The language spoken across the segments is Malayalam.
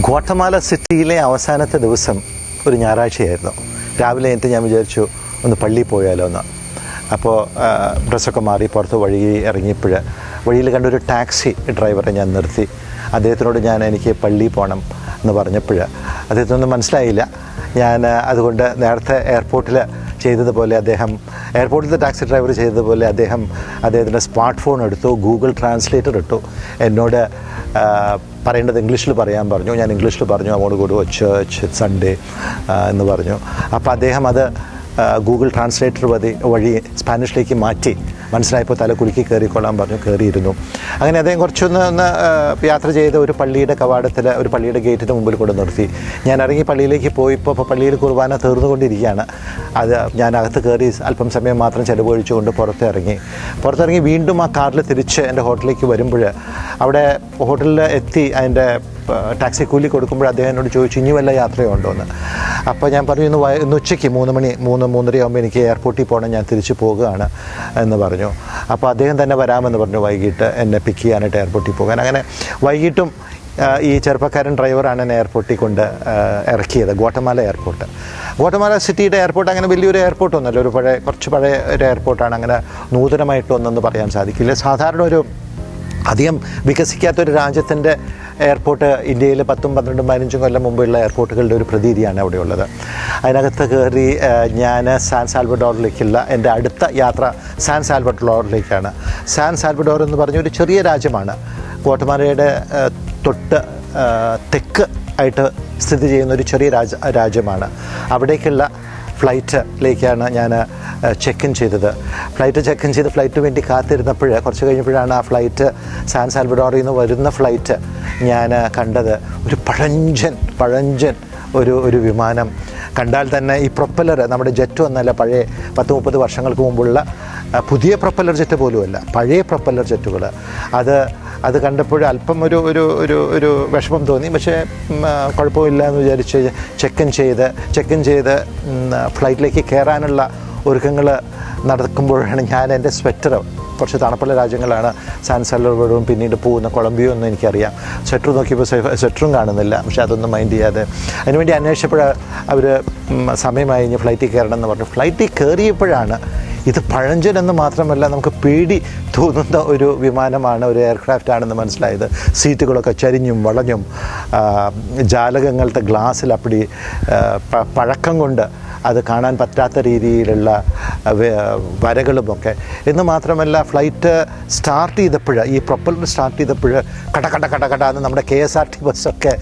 ഗോട്ടമാല സിറ്റിയിലെ അവസാനത്തെ ദിവസം ഒരു ഞായറാഴ്ചയായിരുന്നു. രാവിലെ എന്നിട്ട് ഞാൻ വിചാരിച്ചു ഒന്ന് പള്ളിയിൽ പോയാലോ എന്ന്. അപ്പോൾ ഡ്രസ്സൊക്കെ മാറി പുറത്ത് വഴി ഇറങ്ങിയപ്പോൾ വഴിയിൽ കണ്ടൊരു ടാക്സി ഡ്രൈവറെ ഞാൻ നിർത്തി. അദ്ദേഹത്തിനോട് ഞാൻ എനിക്ക് പള്ളിയിൽ പോകണം എന്ന് പറഞ്ഞപ്പോൾ അദ്ദേഹത്തിനൊന്നും മനസ്സിലായില്ല. ഞാൻ അതുകൊണ്ട് നേരത്തെ എയർപോർട്ടിൽ ചെയ്തതുപോലെ അദ്ദേഹം എയർപോർട്ടിലത്തെ ടാക്സി ഡ്രൈവർ ചെയ്തതുപോലെ അദ്ദേഹം അദ്ദേഹത്തിന്റെ സ്മാർട്ട് ഫോൺ എടുത്തു ഗൂഗിൾ ട്രാൻസ്ലേറ്റർ ഇട്ടു. എന്നോട് പറയേണ്ടത് ഇംഗ്ലീഷിൽ പറയാൻ പറഞ്ഞു. ഞാൻ ഇംഗ്ലീഷിൽ പറഞ്ഞു അങ്ങോട്ട് കൂടി ചേർച്ച് സൺഡേ എന്ന് പറഞ്ഞു. അപ്പോൾ അദ്ദേഹം അത് ഗൂഗിൾ ട്രാൻസ്ലേറ്റർ വഴി വഴി സ്പാനിഷിലേക്ക് മാറ്റി. മനസ്സിലായപ്പോൾ തല കുലുക്കി കയറിക്കൊള്ളാൻ പറഞ്ഞു കയറിയിരുന്നു. അങ്ങനെ അദ്ദേഹം കുറച്ചൊന്ന് ഒന്ന് യാത്ര ചെയ്ത് ഒരു പള്ളിയുടെ കവാടത്തിൽ ഒരു പള്ളിയുടെ ഗേറ്റിന് മുമ്പിൽ കൊണ്ട് നിർത്തി. ഞാൻ ഇറങ്ങി പള്ളിയിലേക്ക് പോയിപ്പോൾ ഇപ്പോൾ പള്ളിയിൽ കുർബാന തീർന്നുകൊണ്ടിരിക്കുകയാണ്. അത് ഞാൻ അകത്ത് കയറി അല്പം സമയം മാത്രം ചിലവഴിച്ചുകൊണ്ട് പുറത്തിറങ്ങി. പുറത്തിറങ്ങി വീണ്ടും ആ കാറിൽ തിരിച്ച് എന്റെ ഹോട്ടലിലേക്ക് വരുമ്പോൾ അവിടെ ഹോട്ടലിൽ എത്തി അതിന്റെ ടാക്സി കൂലി കൊടുക്കുമ്പോൾ അദ്ദേഹം എന്നോട് ചോദിച്ചു ഇനി വല്ല യാത്രയുണ്ടോ? എന്ന്. അപ്പോൾ ഞാൻ പറഞ്ഞു ഇന്ന് ഇന്ന് ഉച്ചയ്ക്ക് മൂന്ന് മണി മൂന്ന് മൂന്നര ആകുമ്പോൾ എനിക്ക് എയർപോർട്ടിൽ പോകണം ഞാൻ തിരിച്ച് പോകുകയാണ് എന്ന് പറഞ്ഞു. അപ്പോൾ അദ്ദേഹം തന്നെ വരാമെന്ന് പറഞ്ഞു വൈകിട്ട് എന്നെ പിക്ക് ചെയ്യാനായിട്ട് എയർപോർട്ടിൽ പോകാൻ. അങ്ങനെ വൈകിട്ടും ഈ ചെറുപ്പക്കാരൻ ഡ്രൈവറാണ് എന്നെ എയർപോർട്ടിൽ കൊണ്ട് ഇറക്കിയത് ഗോട്ടമാല എയർപോർട്ട് ഗോട്ടമാല സിറ്റിയുടെ എയർപോർട്ട് അങ്ങനെ വലിയൊരു എയർപോർട്ടൊന്നുമല്ല ഒരു പഴയ കുറച്ച് പഴയ ഒരു എയർപോർട്ടാണ് അങ്ങനെ നൂതനമായിട്ടൊന്നെന്ന് പറയാൻ സാധിക്കില്ല. സാധാരണ ഒരു അധികം വികസിക്കാത്തൊരു രാജ്യത്തിന്റെ എയർപോർട്ട് ഇന്ത്യയിൽ പത്തും പന്ത്രണ്ടും പതിനഞ്ചും കൊല്ലം മുമ്പുള്ള എയർപോർട്ടുകളുടെ ഒരു പ്രതീതിയാണ് അവിടെയുള്ളത്. അതിനകത്ത് കയറി ഞാൻ സാൻ സാൽവഡോറിലേക്കുള്ള എന്റെ അടുത്ത യാത്ര സാൻ സാൽവഡോറിലേക്കാണ്. സാൻ സാൽവഡോർ എന്ന് പറഞ്ഞ ഒരു ചെറിയ രാജ്യമാണ്. കോട്ടമാലയുടെ തൊട്ട് തെക്ക് ആയിട്ട് സ്ഥിതി ചെയ്യുന്ന ഒരു ചെറിയ രാജ രാജ്യമാണ്. അവിടേക്കുള്ള ഫ്ലൈറ്റിലേക്കാണ് ഞാൻ ചെക്ക് ഇൻ ചെയ്തത്. ഫ്ലൈറ്റ് ചെക്ക് ഇൻ ചെയ്ത് ഫ്ലൈറ്റിന് വേണ്ടി കാത്തിരുന്നപ്പോൾ കുറച്ച് കഴിഞ്ഞപ്പോഴാണ് ആ ഫ്ലൈറ്റ് സാൻ സാൽവഡോറിൽ നിന്ന് വരുന്ന ഫ്ലൈറ്റ് ഞാൻ കണ്ടത്. ഒരു പഴഞ്ചൻ പഴഞ്ചൻ ഒരു ഒരു വിമാനം. കണ്ടാൽ തന്നെ ഈ പ്രൊപ്പലർ നമ്മുടെ ജെറ്റ് ഒന്നല്ല പഴയ പത്ത് മുപ്പത് വർഷങ്ങൾക്ക് മുമ്പുള്ള പുതിയ പ്രൊപ്പലർ ജെറ്റ് പോലുമല്ല പഴയ പ്രൊപ്പലർ ജെറ്റുകൾ അത് അത് കണ്ടപ്പോൾ അല്പം ഒരു ഒരു ഒരു ഒരു വിഷമം തോന്നി. പക്ഷേ കുഴപ്പമില്ല എന്ന് വിചാരിച്ച് ചെക്ക് ഇൻ ചെയ്ത് ചെക്ക് ഇൻ ചെയ്ത് ഫ്ലൈറ്റിലേക്ക് കയറാനുള്ള ഒരുക്കങ്ങൾ നടക്കുമ്പോഴാണ് ഞാൻ എന്റെ സ്വെറ്റർ കുറച്ച് തണുപ്പുള്ള രാജ്യങ്ങളാണ് സാൻ സാൽവഡോറും പിന്നീട് പോകുന്ന കൊളംബിയോ ഒന്നും എനിക്കറിയാം. സ്വെറ്റർ നോക്കിയപ്പോൾ സ്വെറ്ററും കാണുന്നില്ല. പക്ഷേ അതൊന്നും മൈൻഡ് ചെയ്യാതെ അതിനുവേണ്ടി അന്വേഷിച്ചപ്പോൾ അവർ സമയമായി ഇനി ഫ്ലൈറ്റിൽ കയറണം എന്ന് പറഞ്ഞു. ഫ്ലൈറ്റിൽ കയറിയപ്പോഴാണ് ഇത് പഴഞ്ചനെന്ന് മാത്രമല്ല നമുക്ക് പേടി തോന്നുന്ന ഒരു വിമാനമാണ് ഒരു എയർക്രാഫ്റ്റ് ആണെന്ന് മനസ്സിലായത്. സീറ്റുകളൊക്കെ ചരിഞ്ഞും വളഞ്ഞും ജാലകങ്ങളുടെ ഗ്ലാസ്സിൽ അപ്പടി പഴക്കം കൊണ്ട് അത് കാണാൻ പറ്റാത്ത രീതിയിലുള്ള വരകളുമൊക്കെ. എന്ന് മാത്രമല്ല ഫ്ലൈറ്റ് സ്റ്റാർട്ട് ചെയ്തപ്പോൾ ഈ പ്രൊപ്പലർ സ്റ്റാർട്ട് ചെയ്തപ്പോൾ കട കട കട കട എന്ന് നമ്മുടെ കെ എസ് ആർ ടി ബസ്സൊക്കെ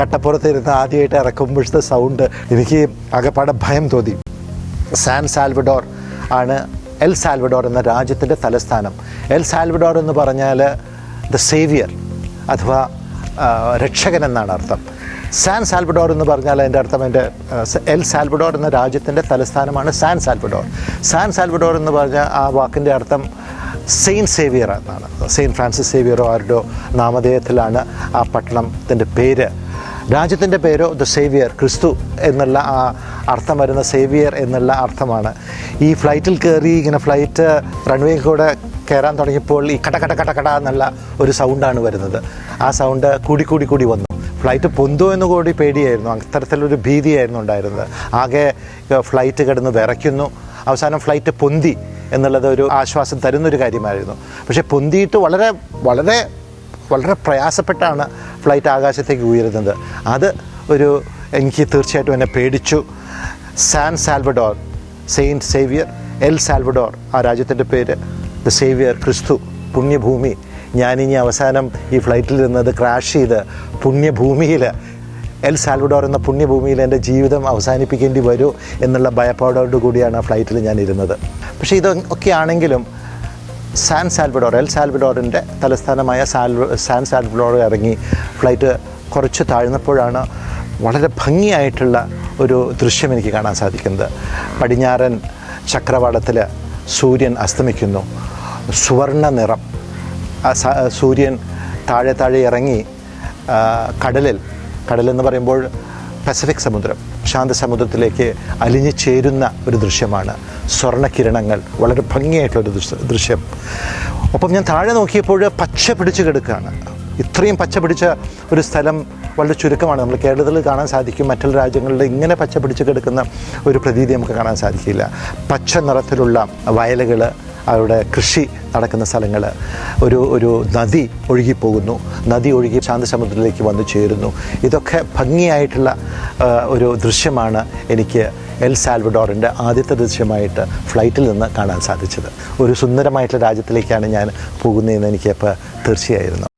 കട്ടപ്പുറത്തിരുന്ന് ആദ്യമായിട്ട് ഇറക്കുമ്പോഴത്തെ സൗണ്ട് എനിക്ക് ആകെപ്പാടെ ഭയം തോന്നി. സാൻ സാൽവഡോർ ആണ് എൽ സാൽവഡോർ എന്ന രാജ്യത്തിന്റെ തലസ്ഥാനം. എൽ സാൽവഡോർ എന്ന് പറഞ്ഞാൽ ദ സേവിയർ അഥവാ രക്ഷകൻ എന്നാണ് അർത്ഥം. സാൻ സാൽവഡോർ എന്ന് പറഞ്ഞാൽ അതിന്റെ അർത്ഥം എന്റെ എൽ സാൽവഡോർ എന്ന രാജ്യത്തിന്റെ തലസ്ഥാനമാണ് സാൻ സാൽവഡോർ. സാൻ സാൽവഡോർ എന്ന് പറഞ്ഞാൽ ആ വാക്കിന്റെ അർത്ഥം സെയിന്റ് സേവിയർ എന്നാണ്. സെയിന്റ് ഫ്രാൻസിസ് സേവിയറോ ആരുടെ നാമധേയത്തിലാണ് ആ പട്ടണത്തിന്റെ പേര്. രാജ്യത്തിന്റെ പേരോ ദ സേവിയർ ക്രിസ്തു എന്നുള്ള ആ അർത്ഥം വരുന്ന സേവിയർ എന്നുള്ള അർത്ഥമാണ്. ഈ ഫ്ലൈറ്റിൽ കയറി ഇങ്ങനെ ഫ്ലൈറ്റ് റൺവേ കൂടെ കയറാൻ തുടങ്ങിയപ്പോൾ ഈ കട കട കട കട എന്നുള്ള ഒരു സൗണ്ടാണ് വരുന്നത്. ആ സൗണ്ട് കൂടി കൂടി കൂടി വന്നു. ഫ്ലൈറ്റ് പൊന്തോ എന്ന് കൂടി പേടിയായിരുന്നു. അത്തരത്തിലൊരു ഭീതിയായിരുന്നു ഉണ്ടായിരുന്നത്. ആകെ ഫ്ലൈറ്റ് കിടന്ന് വിറയ്ക്കുന്നു. അവസാനം ഫ്ലൈറ്റ് പൊന്തി എന്നുള്ളത് ഒരു ആശ്വാസം തരുന്നൊരു കാര്യമായിരുന്നു. പക്ഷേ പൊന്തിയിട്ട് വളരെ വളരെ വളരെ പ്രയാസപ്പെട്ടാണ് ഫ്ലൈറ്റ് ആകാശത്തേക്ക് ഉയരുന്നത്. അത് ഒരു എനിക്ക് തീർച്ചയായിട്ടും എന്നെ പേടിച്ചു. San Salvador Saint Xavier El Salvador ആ രാജ്യത്തിന്റെ പേര് ദ സേവിയർ ക്രിസ്തു പുണ്യഭൂമി. ഞാനിനി അവസാനം ഈ ഫ്ലൈറ്റിൽ നിന്നത് ക്രാഷ് ചെയ്ത് പുണ്യഭൂമിയിൽ എൽ സാൽവഡോർ എന്ന പുണ്യഭൂമിയിൽ എന്റെ ജീവിതം അവസാനിപ്പിക്കേണ്ടി വരൂ എന്നുള്ള ഭയപ്പാടോട് കൂടിയാണ് ആ ഫ്ലൈറ്റിൽ ഞാൻ ഇരുന്നത് പക്ഷേ ഇതൊക്കെ ആണെങ്കിലും സാൻ സാൽവഡോർ എൽ സാൽവഡോറിന്റെ തലസ്ഥാനമായ സാൽവ സാൻ സാൽവഡോർ ഇറങ്ങി ഫ്ലൈറ്റ് കുറച്ച് താഴ്ന്നപ്പോഴാണ് വളരെ ഭംഗിയായിട്ടുള്ള ഒരു ദൃശ്യം എനിക്ക് കാണാൻ സാധിക്കുന്നത്. പടിഞ്ഞാറൻ ചക്രവാളത്തിൽ സൂര്യൻ അസ്തമിക്കുന്നു. സുവർണ നിറം. സൂര്യൻ താഴെ താഴെ ഇറങ്ങി കടലിൽ. കടലെന്ന് പറയുമ്പോൾ പസഫിക് സമുദ്രം ശാന്ത സമുദ്രത്തിലേക്ക് അലിഞ്ഞു ചേരുന്ന ഒരു ദൃശ്യമാണ്. സ്വർണകിരണങ്ങൾ വളരെ ഭംഗിയായിട്ടുള്ളൊരു ദൃശ്യം ഒപ്പം ഞാൻ താഴെ നോക്കിയപ്പോൾ പച്ച പിടിച്ച് കിടക്കുകയാണ്. ഇത്രയും പച്ച പിടിച്ച ഒരു സ്ഥലം വളരെ ചുരുക്കമാണ്. നമ്മൾ കേരളത്തിൽ കാണാൻ സാധിക്കും. മറ്റുള്ള രാജ്യങ്ങളിൽ ഇങ്ങനെ പച്ച പിടിച്ച് കിടക്കുന്ന ഒരു പ്രതീതി നമുക്ക് കാണാൻ സാധിക്കില്ല. പച്ച നിറത്തിലുള്ള വയലുകൾ അവിടെ കൃഷി നടക്കുന്ന സ്ഥലങ്ങൾ ഒരു ഒരു നദി ഒഴുകിപ്പോകുന്നു. നദി ഒഴുകി ശാന്തസമുദ്രത്തിലേക്ക് വന്നു ചേരുന്നു. ഇതൊക്കെ ഭംഗിയായിട്ടുള്ള ഒരു ദൃശ്യമാണ് എനിക്ക് എൽ സാൽവഡോറിന്റെ ആദ്യത്തെ ദൃശ്യമായിട്ട് ഫ്ലൈറ്റിൽ നിന്ന് കാണാൻ സാധിച്ചത്. ഒരു സുന്ദരമായിട്ടുള്ള രാജ്യത്തിലേക്കാണ് ഞാൻ പോകുന്നതെന്ന് എനിക്കപ്പോൾ തീർച്ചയായിരുന്നു.